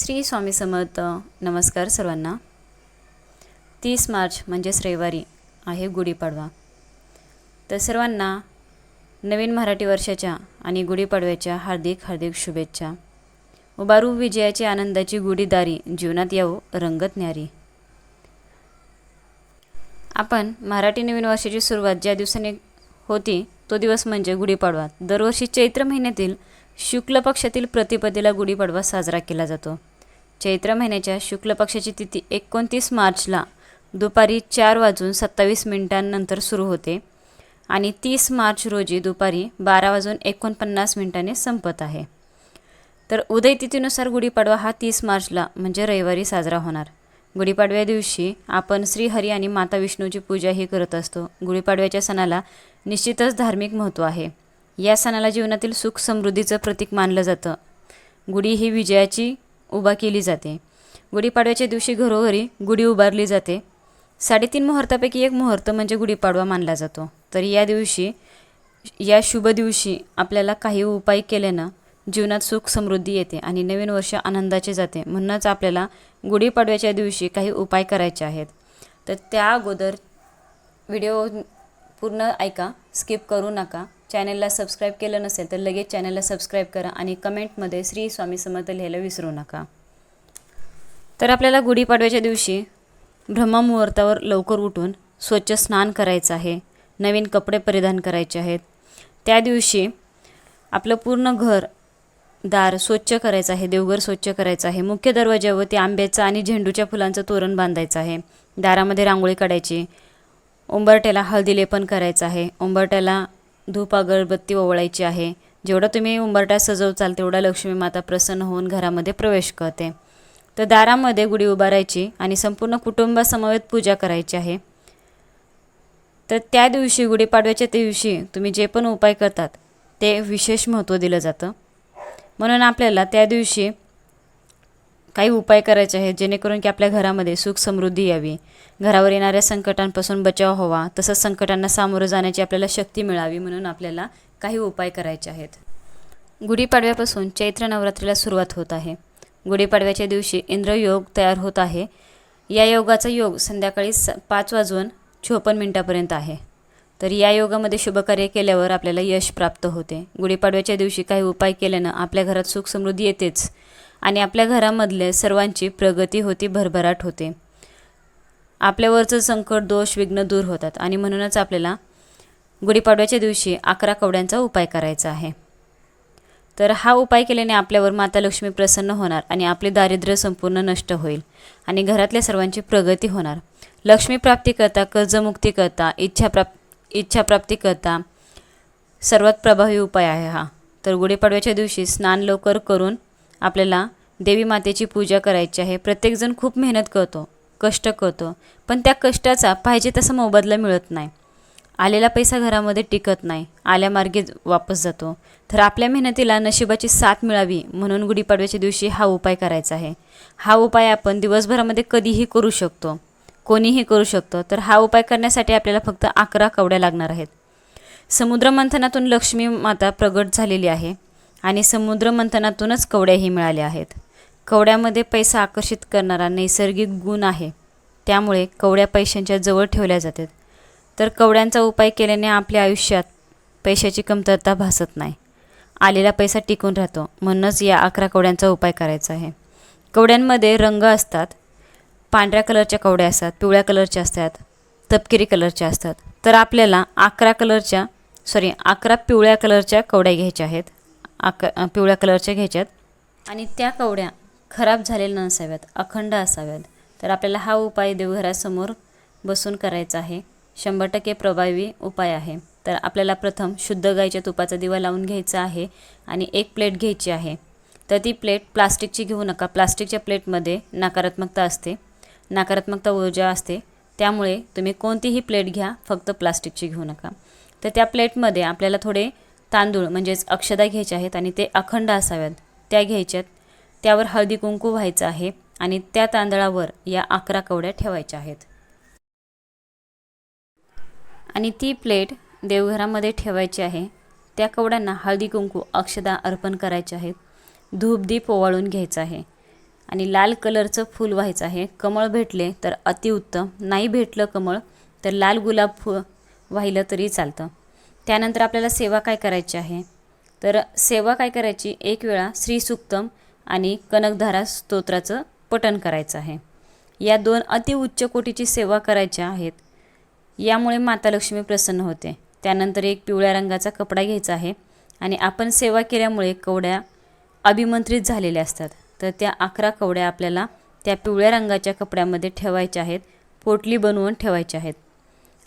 श्री स्वामी समर्थ नमस्कार सर्वांना. तीस मार्च म्हणजेच रविवारी आहे गुढीपाडवा. तर सर्वांना नवीन मराठी वर्षाच्या आणि गुढीपाडव्याच्या हार्दिक हार्दिक शुभेच्छा. उबारू विजयाची आनंदाची गुढीदारी जीवनात येऊ रंगत न्यारी. आपण मराठी नवीन वर्षाची सुरुवात ज्या दिवसाने होती तो दिवस म्हणजे गुढीपाडवा. दरवर्षी चैत्र महिन्यातील शुक्ल पक्षातील प्रतिपदेला गुढीपाडवा साजरा केला जातो. चैत्र महिन्याच्या शुक्ल पक्षाची तिथी एकोणतीस मार्चला दुपारी चार वाजून सत्तावीस मिनिटांनंतर सुरू होते आणि तीस मार्च रोजी दुपारी बारा वाजून एकोणपन्नास मिनिटांनी संपत आहे. तर उदय तिथीनुसार गुढीपाडवा हा तीस मार्चला म्हणजे रविवारी साजरा होणार. गुढीपाडव्या दिवशी आपण श्रीहरी आणि माता विष्णूची पूजाही करत असतो. गुढीपाडव्याच्या सणाला निश्चितच धार्मिक महत्त्व आहे. या सणाला जीवनातील सुख समृद्धीचं प्रतीक मानलं जातं. गुढी ही विजयाची उभा केली जाते. गुढीपाडव्याच्या दिवशी घरोघरी गुढी उभारली जाते. साडेतीन मुहूर्तापैकी एक मुहूर्त म्हणजे गुढीपाडवा मानला जातो. तर या दिवशी या शुभ दिवशी आपल्याला काही उपाय केल्यानं जीवनात सुख समृद्धी येते आणि नवीन वर्ष आनंदाचे जाते. म्हणूनच आपल्याला गुढीपाडव्याच्या दिवशी काही उपाय करायचे आहेत. तर त्या अगोदर व्हिडिओ पूर्ण ऐका स्किप करू नका. चॅनलला सबस्क्राईब केलं नसेल तर लगेच चॅनलला सबस्क्राईब करा आणि कमेंटमध्ये श्री स्वामी समर्थ लिहायला विसरू नका. तर आपल्याला गुढीपाडव्याच्या दिवशी ब्रह्ममुहूर्तावर लवकर उठून स्वच्छ स्नान करायचं आहे. नवीन कपडे परिधान करायचे आहेत. त्या दिवशी आपलं पूर्ण घर दार स्वच्छ करायचं आहे देवघर स्वच्छ करायचं आहे. मुख्य दरवाज्यावरती आंब्याचं आणि झेंडूच्या फुलांचं तोरण बांधायचं आहे. दारामध्ये रांगोळी काढायची. उंबरट्याला हळदी लेपन करायचं आहे. उंबरट्याला धूप अगरबत्ती ओवळायची आहे. जेवढं तुम्ही उंबरटा सजवचाल तेवढा लक्ष्मी माता प्रसन्न होऊन घरामध्ये प्रवेश करते. तर दारामध्ये गुढी उभारायची आणि संपूर्ण कुटुंबासमवेत पूजा करायची आहे. तर त्या दिवशी गुढीपाडव्याच्या दिवशी तुम्ही जे पण उपाय करतात ते विशेष महत्त्व दिलं जातं. म्हणून आपल्याला त्या दिवशी काही उपाय करायचे आहेत जेणेकरून की आपल्या घरामध्ये सुख समृद्धी यावी. घरावर येणाऱ्या संकटांपासून बचाव हवा तसंच संकटांना सामोरं जाण्याची आपल्याला शक्ती मिळावी म्हणून आपल्याला काही उपाय करायचे आहेत. गुढीपाडव्यापासून चैत्र नवरात्रीला सुरुवात होत आहे. गुढीपाडव्याच्या दिवशी इंद्रयोग तयार होत आहे. या योगाचा योग संध्याकाळी स पाच वाजून चोपन्न मिनटापर्यंत आहे. तर या योगामध्ये शुभकार्य केल्यावर आपल्याला यश प्राप्त होते. गुढीपाडव्याच्या दिवशी काही उपाय केल्यानं आपल्या घरात सुख समृद्धी येतेच. आणि आपल्या घरामधले सर्वांची प्रगती होती भरभराट होते. आपल्यावरचं संकट दोष विघ्न दूर होतात आणि म्हणूनच आपल्याला गुढीपाडव्याच्या दिवशी अकरा कवड्यांचा उपाय करायचा आहे. तर हा उपाय केल्याने आपल्यावर माता लक्ष्मी प्रसन्न होणार आणि आपले दारिद्र्य संपूर्ण नष्ट होईल आणि घरातल्या सर्वांची प्रगती होणार. लक्ष्मी प्राप्ती करता कर्जमुक्ती करता इच्छा प्राप इच्छाप्राप्ती करता सर्वात प्रभावी उपाय आहे हा. तर गुढीपाडव्याच्या दिवशी स्नान लवकर करून आपल्याला देवी मातेची पूजा करायची आहे. प्रत्येकजण खूप मेहनत करतो कष्ट करतो पण त्या कष्टाचा पाहिजे तसा मोबदला मिळत नाही. आलेला पैसा घरामध्ये टिकत नाही आल्यामार्गे वापस जातो. तर आपल्या मेहनतीला नशिबाची साथ मिळावी म्हणून गुढीपाडव्याच्या दिवशी हा उपाय करायचा आहे. हा उपाय आपण दिवसभरामध्ये कधीही करू शकतो. कोणीही करू शकतो. तर हा उपाय करण्यासाठी आपल्याला फक्त अकरा कवड्या लागणार आहेत. समुद्रमंथनातून लक्ष्मी माता प्रगट झालेली आहे. आणि समुद्रमंथनातूनच कवड्याही मिळाल्या आहेत. कवड्यामध्ये पैसा आकर्षित करणारा नैसर्गिक गुण आहे. त्यामुळे कवड्या पैशांच्या जवळ ठेवल्या जातात. तर कवड्यांचा उपाय केल्याने आपल्या आयुष्यात पैशाची कमतरता भासत नाही. आलेला पैसा टिकून राहतो. म्हणूनच या अकरा कवड्यांचा उपाय करायचा आहे. कवड्यांमध्ये रंग असतात. पांढऱ्या कलरच्या कवड्या असतात. पिवळ्या कलरच्या असतात. तपकिरी कलरच्या असतात. तर आपल्याला अकरा कलरच्या सॉरी अकरा पिवळ्या कलरच्या कवड्या घ्यायच्या आहेत. आक पिवळ्या कलरच्या घ्यायच्यात. आणि त्या कवड्या खराब झालेल्या नसाव्यात अखंड असाव्यात. तर आपल्याला हा उपाय देवघरासमोर बसून करायचा आहे. शंभर टक्के प्रभावी उपाय आहे. तर आपल्याला प्रथम शुद्ध गाईच्या तुपाचा दिवा लावून घ्यायचा आहे आणि एक प्लेट घ्यायची आहे. तर ती प्लेट प्लास्टिकची घेऊ नका. प्लास्टिकच्या प्लेटमध्ये नकारात्मकता असते. नकारात्मकता ऊर्जा असते. त्यामुळे तुम्ही कोणतीही प्लेट घ्या फक्त प्लास्टिकची घेऊ नका. तर त्या प्लेटमध्ये आपल्याला थोडे तांदूळ म्हणजेच अक्षदा घ्यायचे आहेत आणि ते अखंड असाव्यात. त्या घ्यायच्यात. त्यावर हळदी कुंकू व्हायचं आहे आणि त्या तांदळावर या अकरा कवड्या ठेवायच्या आहेत. आणि ती प्लेट देवघरामध्ये ठेवायची आहे. त्या कवड्यांना हळदी कुंकू अक्षदा अर्पण करायचे आहेत. धूपदीप ओवाळून घ्यायचं आहे. आणि लाल कलरचं फूल व्हायचं आहे. कमळ भेटले तर अतिउत्तम. नाही भेटलं कमळ तर लाल गुलाब फु वाहिलं तरी चालतं. त्यानंतर आपल्याला सेवा काय करायची आहे? तर सेवा काय करायची? एक वेळा श्रीसुक्तम आणि कनकधारा स्तोत्राचं पठण करायचं आहे. या दोन अतिउच्च कोटीची सेवा करायच्या आहेत. यामुळे माता लक्ष्मी प्रसन्न होते. त्यानंतर एक पिवळ्या रंगाचा कपडा घ्यायचा आहे आणि आपण सेवा केल्यामुळे कवड्या अभिमंत्रित झालेल्या असतात. तर त्या अकरा कवड्या आपल्याला त्या पिवळ्या रंगाच्या कपड्यामध्ये ठेवायच्या आहेत. पोटली बनवून ठेवायच्या आहेत.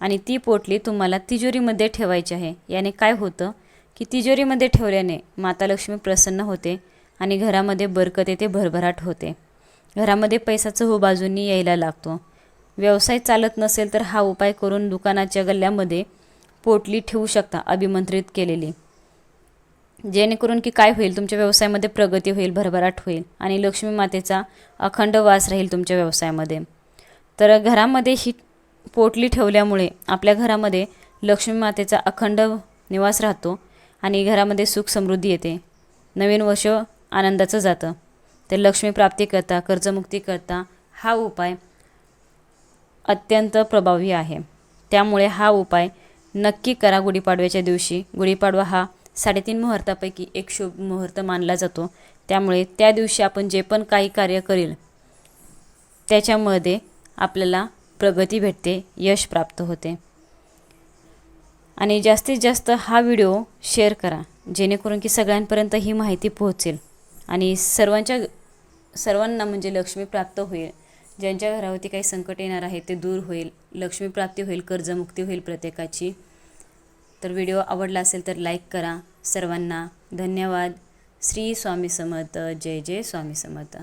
आणि ती पोटली तुम्हाला तिजोरीमध्ये ठेवायची आहे. याने काय होतं? की तिजोरीमध्ये ठेवल्याने माता लक्ष्मी प्रसन्न होते आणि घरामध्ये बरकत येते भरभराट होते. घरामध्ये पैसा चहू हो बाजूंनी यायला लागतो. व्यवसाय चालत नसेल तर हा उपाय करून दुकानाच्या गल्ल्यामध्ये पोटली ठेवू शकता अभिमंत्रित केलेली. जेणेकरून की काय होईल? तुमच्या व्यवसायामध्ये प्रगती होईल भरभराट होईल आणि लक्ष्मी मातेचा अखंड वास राहील तुमच्या व्यवसायामध्ये. तर घरामध्ये ही पोटली ठेवल्यामुळे आपल्या घरामध्ये लक्ष्मी मातेचा अखंड निवास राहतो आणि घरामध्ये सुख समृद्धी येते. नवीन वर्ष आनंदाचं जातं. तर लक्ष्मी प्राप्ती करता कर्जमुक्ती करता हा उपाय अत्यंत प्रभावी आहे. त्यामुळे हा उपाय नक्की करा गुढीपाडव्याच्या दिवशी. गुढीपाडवा हा साडेतीन मुहूर्तापैकी एक शुभ मुहूर्त मानला जातो. त्यामुळे त्या दिवशी आपण जे पण काही कार्य करेल त्याच्यामध्ये आपल्याला प्रगती भेटते यश प्राप्त होते. आणि जास्तीत जास्त हा व्हिडिओ शेअर करा जेणेकरून की सगळ्यांपर्यंत ही माहिती पोहोचेल आणि सर्वांच्या सर्वांना म्हणजे लक्ष्मी प्राप्त होईल. ज्यांच्या घरावरती काही संकट येणार आहे ते दूर होईल. लक्ष्मी प्राप्ती होईल कर्जमुक्ती होईल प्रत्येकाची. तर व्हिडिओ आवडला असेल तर लाईक करा सर्वांना. धन्यवाद. श्री स्वामी समर्थ. जय जय स्वामी समर्थ.